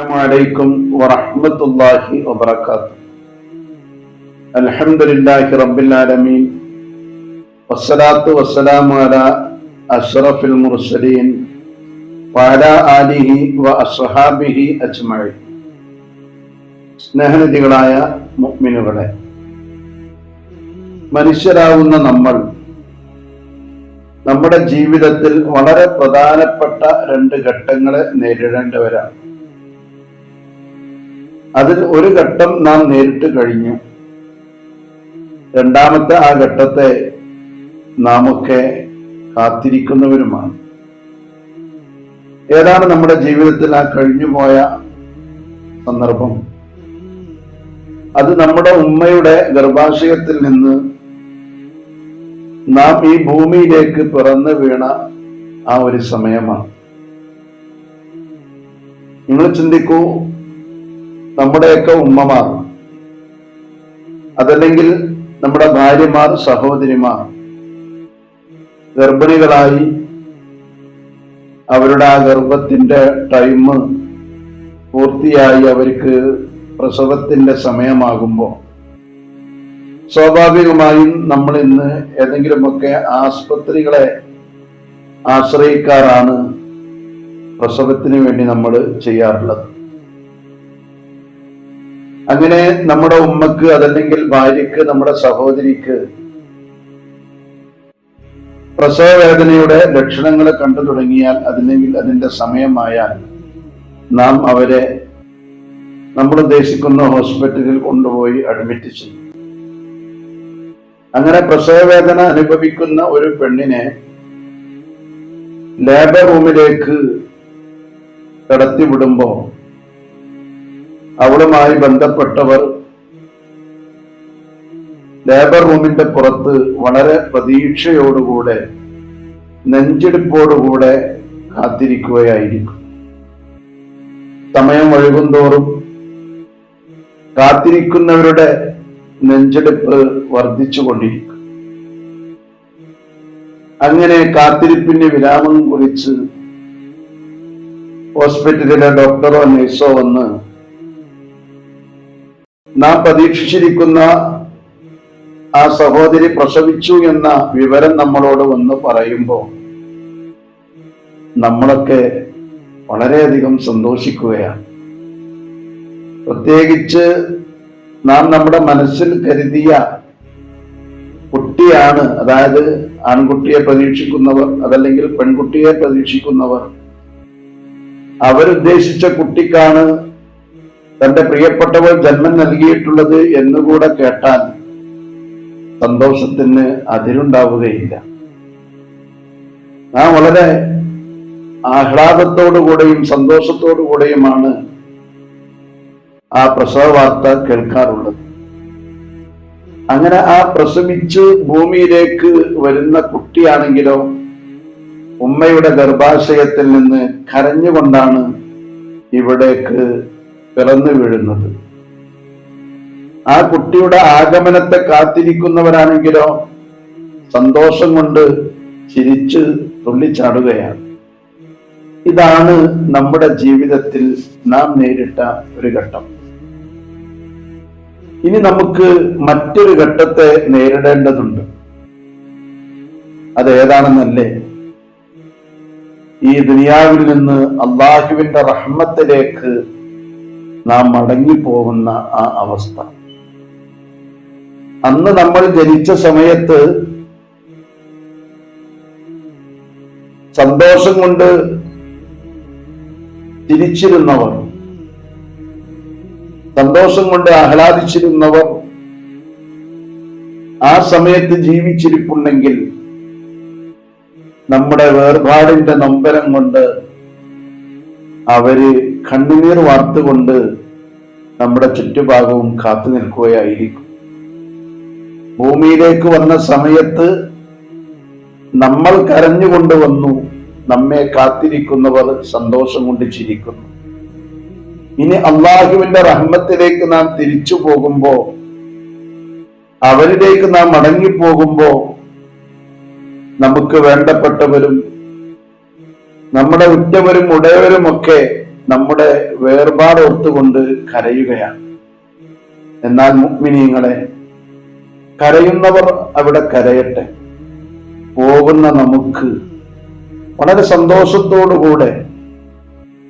السلام عليكم ورحمة الله وبركاته الحمد لله رب العالمين والصلاة والسلام على أشرف المرسلين وعلى آله وأصحابه أجمعين സ്നേഹനിധികളായ മുഅ്മിനുകളെ മനുഷ്യരാവുന്ന നമ്മൾ നമ്മുടെ ജീവിതത്തിൽ വളരെ പ്രധാനപ്പെട്ട രണ്ട് ഘട്ടങ്ങളെ നേരിടേണ്ടവരാണ് അതിൽ ഒരു ഘട്ടം നാം നേരിട്ട് കഴിഞ്ഞു. രണ്ടാമത്തെ ആ ഘട്ടത്തെ നാം ഒക്കെ കാത്തിരിക്കുന്നവരുമാണ്. ഏതാണ് നമ്മുടെ ജീവിതത്തിൽ ആ കഴിഞ്ഞുപോയ സന്ദർഭം? അത് നമ്മുടെ ഉമ്മയുടെ ഗർഭാശയത്തിൽ നിന്ന് നാം ഈ ഭൂമിയിലേക്ക് പിറന്നു വീണ ആ ഒരു സമയമാണ്. നിങ്ങൾ ചിന്തിക്കൂ നമ്മുടെയൊക്കെ ഉമ്മമാർ. അതല്ലെങ്കിൽ നമ്മുടെ ഭാര്യമാർ സഹോദരിമാർ ഗർഭിണികളായി അവരുടെ ആ ഗർഭത്തിന്റെ ടൈം പൂർത്തിയായി അവർക്ക് പ്രസവത്തിന്റെ സമയമാകുമ്പോൾ. സ്വാഭാവികമായും നമ്മൾ ഇന്ന് ഏതെങ്കിലുമൊക്കെ ആസ്പത്രികളെ ആശ്രയിക്കാറാണ് പ്രസവത്തിന് വേണ്ടി നമ്മൾ ചെയ്യാറുള്ളത്. അങ്ങനെ നമ്മുടെ ഉമ്മക്ക് അതല്ലെങ്കിൽ ഭാര്യക്ക് നമ്മുടെ സഹോദരിക്ക് പ്രസവവേദനയുടെ ലക്ഷണങ്ങൾ കണ്ടു തുടങ്ങിയാൽ അതില്ലെങ്കിൽ അതിന്റെ സമയമായാൽ നാം അവരെ നമ്മൾ ഉദ്ദേശിക്കുന്ന ഹോസ്പിറ്റലിൽ കൊണ്ടുപോയി അഡ്മിറ്റ് ചെയ്യും. അങ്ങനെ പ്രസവവേദന അനുഭവിക്കുന്ന ഒരു പെണ്ണിനെ ലേബർ റൂമിലേക്ക് കടത്തിവിടുമ്പോ അവളുമായി ബന്ധപ്പെട്ടവർ ലേബർ റൂമിന്റെ പുറത്ത് വളരെ പ്രതീക്ഷയോടുകൂടെ നെഞ്ചെടുപ്പോടുകൂടെ കാത്തിരിക്കുകയായിരിക്കും. സമയം ഒഴുകുന്തോറും കാത്തിരിക്കുന്നവരുടെ നെഞ്ചെടുപ്പ് വർദ്ധിച്ചുകൊണ്ടിരിക്കും. അങ്ങനെ കാത്തിരിപ്പിന് വിരാമം കുറിച്ച് ഹോസ്പിറ്റലിലെ ഡോക്ടറോ നഴ്സോ വന്ന് നാം പ്രതീക്ഷിച്ചിരിക്കുന്ന ആ സഹോദരി പ്രസവിച്ചു എന്ന വിവരം നമ്മളോട് വന്ന് പറയുമ്പോൾ നമ്മളൊക്കെ വളരെയധികം സന്തോഷിക്കുകയാണ്. പ്രത്യേകിച്ച് നാം നമ്മുടെ മനസ്സിൽ കരുതിയ കുട്ടിയാണ് അതായത് ആൺകുട്ടിയെ പ്രതീക്ഷിക്കുന്നവർ അതല്ലെങ്കിൽ പെൺകുട്ടിയെ പ്രതീക്ഷിക്കുന്നവർ. അവരുദ്ദേശിച്ച കുട്ടിക്കാണ് തന്റെ പ്രിയപ്പെട്ടവൾ ജന്മം നൽകിയിട്ടുള്ളത് എന്നുകൂടെ കേട്ടാൽ സന്തോഷത്തിന് അതിരുണ്ടാവുകയില്ല. നാം വളരെ ആഹ്ലാദത്തോടുകൂടെയും സന്തോഷത്തോടുകൂടെയുമാണ് ആ പ്രസവ വാർത്ത കേൾക്കാറുള്ളത്. അങ്ങനെ ആ പ്രസവിച്ച് ഭൂമിയിലേക്ക് വരുന്ന കുട്ടിയാണെങ്കിലോ ഉമ്മയുടെ ഗർഭാശയത്തിൽ നിന്ന് കരഞ്ഞുകൊണ്ടാണ് ഇവിടേക്ക് പിറന്നു വീഴുന്നത്. ആ കുട്ടിയുടെ ആഗമനത്തെ കാത്തിരിക്കുന്നവരാണെങ്കിലോ സന്തോഷം കൊണ്ട് ചിരിച്ച് തുള്ളിച്ചാടുകയാണ്. ഇതാണ് നമ്മുടെ ജീവിതത്തിൽ നാം നേരിട്ട ഒരു ഘട്ടം. ഇനി നമുക്ക് മറ്റൊരു ഘട്ടത്തെ നേരിടേണ്ടതുണ്ട്. അതേതാണെന്നല്ലേ? ഈ ദുനിയാവിൽ നിന്ന് അള്ളാഹുവിന്റെ റഹ്മത്തിലേക്ക് നാം മടങ്ങിപ്പോകുന്ന ആ അവസ്ഥ. അന്ന് നമ്മൾ ജനിച്ച സമയത്ത് സന്തോഷം കൊണ്ട് തിരിച്ചിരുന്നവർ സന്തോഷം കൊണ്ട് ആഹ്ലാദിച്ചിരുന്നവർ ആ സമയത്ത് ജീവിച്ചിരിപ്പുണ്ടെങ്കിൽ നമ്മുടെ വേർപാടിന്റെ നൊമ്പരം കൊണ്ട് അവർ കണ്ണുനീർ വാർത്തുകൊണ്ട് നമ്മുടെ ചുറ്റുഭാഗവും കാത്തു നിൽക്കുകയായിരിക്കും. ഭൂമിയിലേക്ക് വന്ന സമയത്ത് നമ്മൾ കരഞ്ഞുകൊണ്ട് വന്നു നമ്മെ കാത്തിരിക്കുന്നവർ സന്തോഷം കൊണ്ട് ചിരിക്കുന്നു. ഇനി അള്ളാഹുവിന്റെ റഹ്മത്തിലേക്ക് നാം തിരിച്ചു പോകുമ്പോ അവരിലേക്ക് നാം മടങ്ങിപ്പോകുമ്പോ നമുക്ക് വേണ്ടപ്പെട്ടവരും നമ്മുടെ ഉറ്റവരും ഉടയവരുമൊക്കെ നമ്മുടെ വേർപാട് വേർപാടോർത്തുകൊണ്ട് കരയുകയാണ്. എന്നാൽ മുഗ്മിനീങ്ങളെ കരയുന്നവർ അവിടെ കരയട്ടെ. പോകുന്ന നമുക്ക് വളരെ സന്തോഷത്തോടുകൂടെ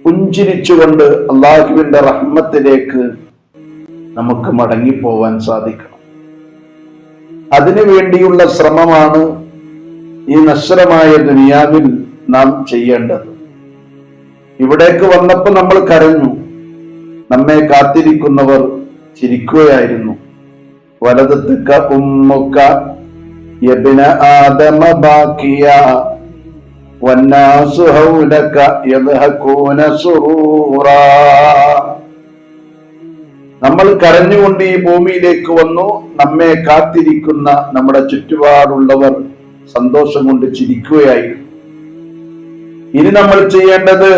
പുഞ്ചിരിച്ചുകൊണ്ട് അള്ളാഹുവിന്റെ റഹ്മത്തിലേക്ക് നമുക്ക് മടങ്ങിപ്പോവാൻ സാധിക്കണം. അതിനു വേണ്ടിയുള്ള ശ്രമമാണ് ഈ നശ്വരമായ ദുനിയാവിൽ നാം ചെയ്യേണ്ടത്. ഇവിടേക്ക് വന്നപ്പോൾ നമ്മൾ കരഞ്ഞു. നമ്മെ കാത്തിരിക്കുന്നവർ ചിരിക്കുകയായിരുന്നു. വലതത്തുക്ക ഉമ്മുക്ക യബിന ആദമ ബാക്കിയ വന്നാസു നമ്മൾ കരഞ്ഞുകൊണ്ട് ഈ ഭൂമിയിലേക്ക് വന്നു. നമ്മെ കാത്തിരിക്കുന്ന നമ്മുടെ ചുറ്റുപാടുള്ളവർ സന്തോഷം കൊണ്ട് ചിരിക്കുകയായിരുന്നു. ഇനി നമ്മൾ ചെയ്യേണ്ടത്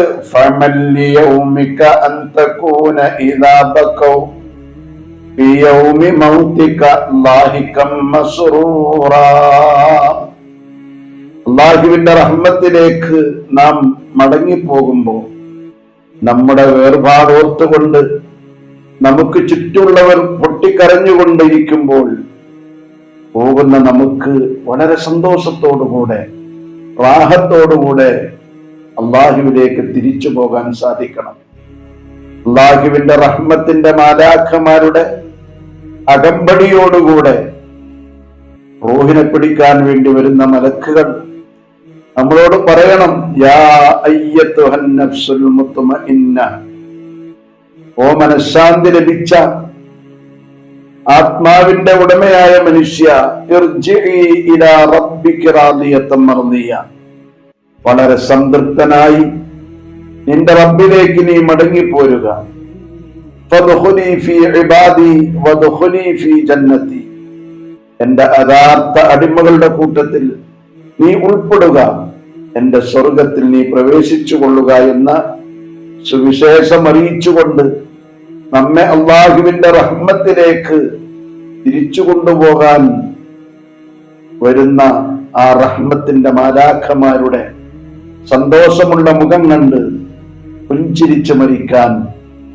അള്ളാഹുവിന്റെ റഹ്മത്തിലേക്ക് നാം മടങ്ങി മടങ്ങിപ്പോകുമ്പോൾ നമ്മുടെ വേർപാടോർത്തുകൊണ്ട് നമുക്ക് ചുറ്റുമുള്ളവർ പൊട്ടിക്കരഞ്ഞുകൊണ്ടിരിക്കുമ്പോൾ പോകുന്ന നമുക്ക് വളരെ സന്തോഷത്തോടുകൂടെ റാഹത്തോടുകൂടെ അള്ളാഹുവിലേക്ക് തിരിച്ചു പോകാൻ സാധിക്കണം. അള്ളാഹുവിന്റെ റഹ്മത്തിന്റെ മാലാഖമാരുടെ അകമ്പടിയോടുകൂടെ റൂഹിനെ പിടിക്കാൻ വേണ്ടി വരുന്ന മലക്കുകൾ നമ്മളോട് പറയണം യാ അയ്യത്തുഹൻ നഫ്സുൽ മുത്മഇന്ന. ഓ മനഃശാന്തി ലഭിച്ച ആത്മാവിന്റെ ഉടമയായ മനുഷ്യ ഇർജിഇ ഇലാ റബ്ബിക വളരെ സംതൃപ്തനായി നിന്റെ റബ്ബിലേക്ക് നീ മടങ്ങിപ്പോരുക. എന്റെ യഥാർത്ഥ അടിമകളുടെ കൂട്ടത്തിൽ നീ ഉൾപ്പെടുക. എന്റെ സ്വർഗത്തിൽ നീ പ്രവേശിച്ചു കൊള്ളുക എന്ന സുവിശേഷം അറിയിച്ചുകൊണ്ട് നമ്മെ അള്ളാഹുവിന്റെ റഹ്മത്തിലേക്ക് തിരിച്ചു കൊണ്ടുപോകാൻ വരുന്ന ആ റഹ്മത്തിന്റെ മാലാഖമാരുടെ സന്തോഷമുള്ള മുഖം കണ്ട് പുഞ്ചിരിച്ച് മരിക്കാൻ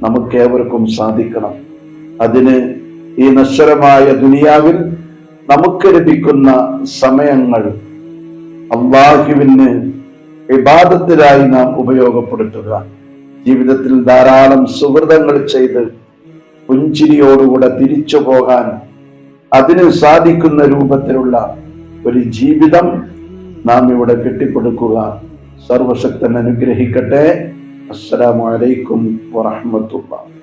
നമുക്കേവർക്കും സാധിക്കണം. അതിന് ഈ നശ്വരമായ ദുനിയാവിൽ നമുക്ക് ലഭിക്കുന്ന സമയങ്ങൾ അള്ളാഹുവിന് വിവാദത്തിലായി നാം ഉപയോഗപ്പെടുത്തുക. ജീവിതത്തിൽ ധാരാളം സുഹൃതങ്ങൾ ചെയ്ത് പുഞ്ചിരിയോടുകൂടെ തിരിച്ചു പോകാൻ അതിന് സാധിക്കുന്ന രൂപത്തിലുള്ള ഒരു ജീവിതം നാം ഇവിടെ കെട്ടിപ്പടുക്കുക സർവശക്തൻ അനുഗ്രഹിക്കട്ടെ. അസ്സലാമു അലൈക്കും വറഹ്മത്തുള്ളാഹി.